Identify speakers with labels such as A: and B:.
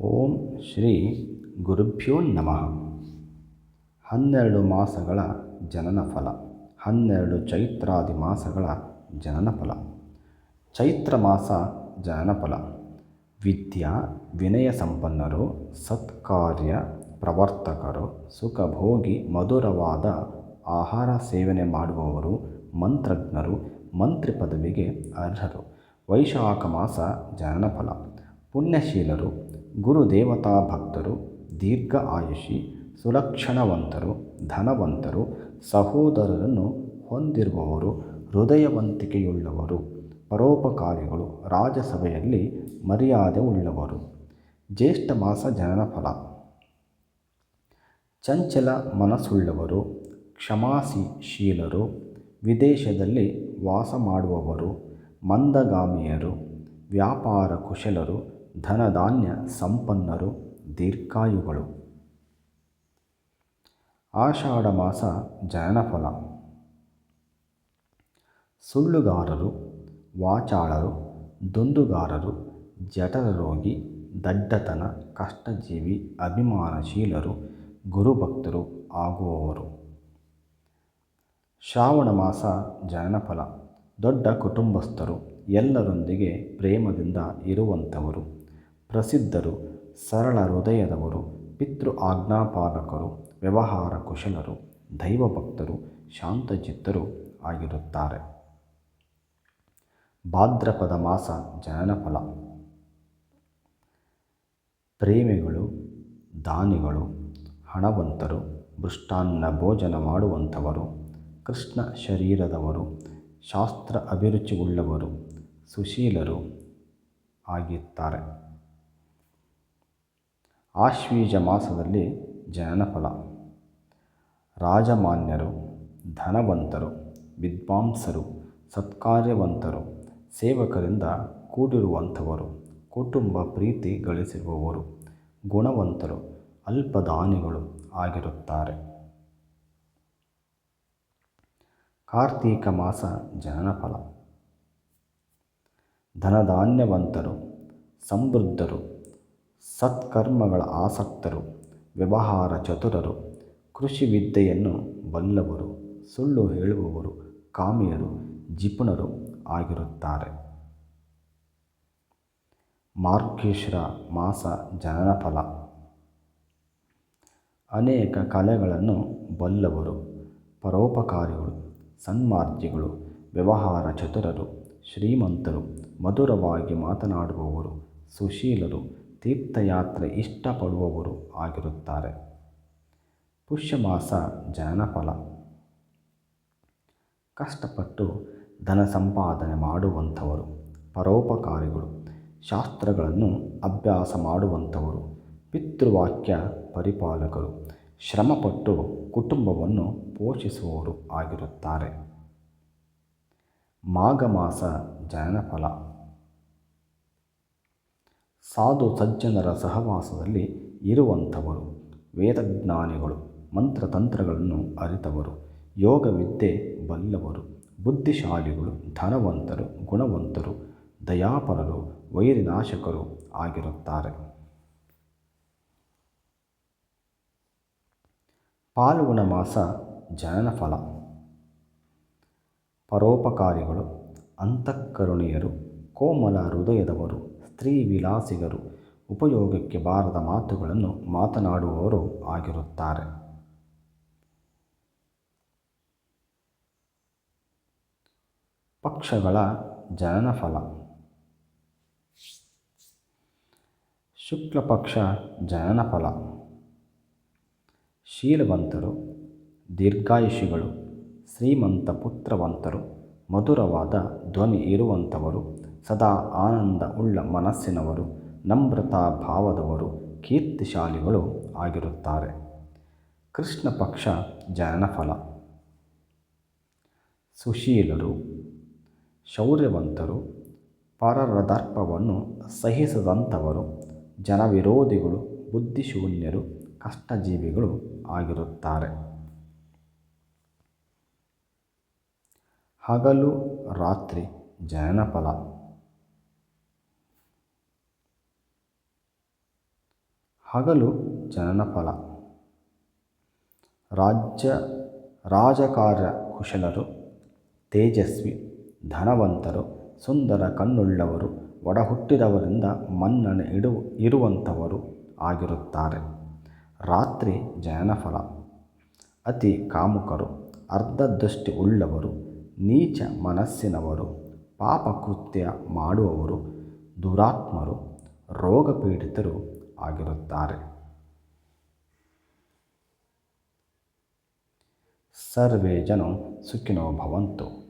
A: ಓಂ ಶ್ರೀ ಗುರುಭ್ಯೋ ನಮಃ. ಹನ್ನೆರಡು ಮಾಸಗಳ ಜನನ ಫಲ. ಹನ್ನೆರಡು ಚೈತ್ರಾದಿ ಮಾಸಗಳ ಜನನ ಫಲ. ಚೈತ್ರ ಮಾಸ ಜನನ ಫಲ. ವಿದ್ಯಾ, ವಿನಯ ಸಂಪನ್ನರು, ಸತ್ಕಾರ್ಯ ಪ್ರವರ್ತಕರು, ಸುಖಭೋಗಿ, ಮಧುರವಾದ ಆಹಾರ ಸೇವನೆ ಮಾಡುವವರು, ಮಂತ್ರಜ್ಞರು, ಮಂತ್ರಿ ಪದವಿಗೆ ಅರ್ಹರು. ವೈಶಾಖ ಮಾಸ ಜನನ ಫಲ. ಪುಣ್ಯಶೀಲರು ಗುರುದೇವತಾ ಭಕ್ತರು, ದೀರ್ಘ ಆಯುಷಿ, ಸುಲಕ್ಷಣವಂತರು, ಧನವಂತರು, ಸಹೋದರರನ್ನು ಹೊಂದಿರುವವರು, ಹೃದಯವಂತಿಕೆಯುಳ್ಳವರು, ಪರೋಪಕಾರಿಗಳು, ರಾಜಸಭೆಯಲ್ಲಿ ಮರ್ಯಾದೆ ಉಳ್ಳವರು. ಜ್ಯೇಷ್ಠ ಮಾಸ ಜನನ ಫಲ. ಚಂಚಲ ಮನಸ್ಸುಳ್ಳವರು ಕ್ಷಮಾಸಿಶೀಲರು ವಿದೇಶದಲ್ಲಿ ವಾಸ ಮಾಡುವವರು, ಮಂದಗಾಮಿಯರು, ವ್ಯಾಪಾರ ಕುಶಲರು ಧನಧಾನ್ಯ ಸಂಪನ್ನರು ದೀರ್ಘಾಯುಗಳು. ಆಷಾಢ ಮಾಸ ಜನನಫಲ. ಸುಳ್ಳುಗಾರರು, ವಾಚಾಳರು, ದುಂದುಗಾರರು ಜಠರ ರೋಗಿ ದಡ್ಡತನ, ಕಷ್ಟಜೀವಿ, ಅಭಿಮಾನಶೀಲರು, ಗುರುಭಕ್ತರು ಆಗುವವರು. ಶ್ರಾವಣ ಮಾಸ ಜನನಫಲ. ದೊಡ್ಡ ಕುಟುಂಬಸ್ಥರು ಎಲ್ಲರೊಂದಿಗೆ ಪ್ರೇಮದಿಂದ ಇರುವಂಥವರು. ಪ್ರಸಿದ್ಧರು, ಸರಳ ಹೃದಯದವರು, ಪಿತೃ ಆಜ್ಞಾಪಾಲಕರು, ವ್ಯವಹಾರ ಕುಶಲರು ದೈವಭಕ್ತರು ಶಾಂತಚಿತ್ತರು ಆಗಿರುತ್ತಾರೆ. ಭಾದ್ರಪದ ಮಾಸ ಜನನಫಲ ಪ್ರೇಮಿಗಳು, ದಾನಿಗಳು, ಹಣವಂತರು, ಮೃಷ್ಟಾನ್ನ ಭೋಜನ ಮಾಡುವಂಥವರು, ಕೃಷ್ಣ ಶರೀರದವರು, ಶಾಸ್ತ್ರ ಅಭಿರುಚಿಯುಳ್ಳವರು, ಸುಶೀಲರು ಆಗಿರ್ತಾರೆ ಆಶ್ವೀಜ ಮಾಸದಲ್ಲಿ ಜನನಫಲ. ರಾಜಮಾನ್ಯರು, ಧನವಂತರು, ವಿದ್ವಾಂಸರು, ಸತ್ಕಾರ್ಯವಂತರು, ಸೇವಕರಿಂದ ಕೂಡಿರುವಂಥವರು, ಕುಟುಂಬ ಪ್ರೀತಿ ಗಳಿಸಿರುವವರು, ಗುಣವಂತರು, ಅಲ್ಪದಾನಿಗಳು ಆಗಿರುತ್ತಾರೆ. ಕಾರ್ತೀಕ ಮಾಸ ಜನನಫಲ. ಧನಧಾನ್ಯವಂತರು, ಸಮೃದ್ಧರು ಸತ್ಕರ್ಮಗಳ ಆಸಕ್ತರು, ವ್ಯವಹಾರ ಚತುರರು, ಕೃಷಿ ವಿದ್ಯೆಯನ್ನು ಬಲ್ಲವರು, ಸುಳ್ಳು ಹೇಳುವವರು, ಕಾಮಿಯರು, ಜಿಪುಣರು ಆಗಿರುತ್ತಾರೆ. ಮಾರ್ಕೇಶ್ವರ ಮಾಸ ಜನನಫಲ. ಅನೇಕ ಕಲೆಗಳನ್ನು ಬಲ್ಲವರು, ಪರೋಪಕಾರಿಗಳು, ಸನ್ಮಾರ್ಜಿಗಳು, ವ್ಯವಹಾರ ಚತುರರು, ಶ್ರೀಮಂತರು, ಮಧುರವಾಗಿ ಮಾತನಾಡುವವರು, ಸುಶೀಲರು ತೀರ್ಥಯಾತ್ರೆ ಇಷ್ಟಪಡುವವರು ಆಗಿರುತ್ತಾರೆ. ಪುಷ್ಯಮಾಸ ಜನನಫಲ. ಕಷ್ಟಪಟ್ಟು ಧನ ಸಂಪಾದನೆ ಮಾಡುವಂಥವರು, ಪರೋಪಕಾರಿಗಳು, ಶಾಸ್ತ್ರಗಳನ್ನು ಅಭ್ಯಾಸ ಮಾಡುವಂಥವರು, ಪಿತೃವಾಕ್ಯ ಪರಿಪಾಲಕರು, ಶ್ರಮಪಟ್ಟು ಕುಟುಂಬವನ್ನು ಪೋಷಿಸುವವರು ಆಗಿರುತ್ತಾರೆ. ಮಾಘ ಮಾಸ ಜನನಫಲ. ಸಾಧು ಸಜ್ಜನರ ಸಹವಾಸದಲ್ಲಿ ಇರುವಂಥವರು, ವೇದಜ್ಞಾನಿಗಳು, ಮಂತ್ರತಂತ್ರಗಳನ್ನು ಅರಿತವರು ಯೋಗ ವಿದ್ಯೆ ಬಲ್ಲವರು, ಬುದ್ಧಿಶಾಲಿಗಳು, ಧನವಂತರು, ಗುಣವಂತರು, ದಯಾಪರರು, ವೈರಿನಾಶಕರು ಆಗಿರುತ್ತಾರೆ. ಪಾಲ್ಗುಣ ಮಾಸ ಜನನ ಫಲ. ಪರೋಪಕಾರಿಗಳು, ಅಂತಃಕರುಣೀಯರು, ಕೋಮಲ ಹೃದಯದವರು. ಸ್ತ್ರೀ ವಿಲಾಸಿಗರು ಉಪಯೋಗಕ್ಕೆ ಬಾರದ ಮಾತುಗಳನ್ನು ಮಾತನಾಡುವವರು ಆಗಿರುತ್ತಾರೆ. ಪಕ್ಷಗಳ ಜನನಫಲ. ಶುಕ್ಲಪಕ್ಷ ಜನನಫಲ. ಶೀಲವಂತರು, ದೀರ್ಘಾಯುಷಿಗಳು, ಶ್ರೀಮಂತ ಪುತ್ರವಂತರು, ಮಧುರವಾದ ಧ್ವನಿ ಇರುವಂಥವರು ಸದಾ ಆನಂದ ಉಳ್ಳ ಮನಸ್ಸಿನವರು, ನಮ್ರತಾ ಭಾವದವರು, ಕೀರ್ತಿಶಾಲಿಗಳು ಆಗಿರುತ್ತಾರೆ. ಕೃಷ್ಣ ಪಕ್ಷ ಜನನಫಲ ಸುಶೀಲರು, ಶೌರ್ಯವಂತರು ಪರರ ದರ್ಪವನ್ನು ಸಹಿಸದಂಥವರು, ಜನವಿರೋಧಿಗಳು, ಬುದ್ಧಿಶೂನ್ಯರು, ಕಷ್ಟಜೀವಿಗಳು ಆಗಿರುತ್ತಾರೆ. ಹಗಲು ರಾತ್ರಿ ಜನನಫಲ ಹಗಲು ಜನನ ಫಲ. ರಾಜ್ಯ ರಾಜಕಾರ್ಯ ಕುಶಲರು, ತೇಜಸ್ವಿ, ಧನವಂತರು, ಸುಂದರ ಕಣ್ಣುಳ್ಳವರು, ಒಡಹುಟ್ಟಿದವರಿಂದ ಮನ್ನಣೆ ಇಡು, ಇರುವಂಥವರು ಆಗಿರುತ್ತಾರೆ. ರಾತ್ರಿ ಜನನಫಲ ಅತಿ ಕಾಮುಕರು, ಅರ್ಧದೃಷ್ಟಿ ಉಳ್ಳವರು, ನೀಚ ಮನಸ್ಸಿನವರು ಪಾಪಕೃತ್ಯ ಮಾಡುವವರು, ದುರಾತ್ಮರು, ರೋಗಪೀಡಿತರು ಆಗಿರುತ್ತಾರೆ. ಸರ್ವೇ ಜನ ಸುಖಿನೋ ಭವಂತು.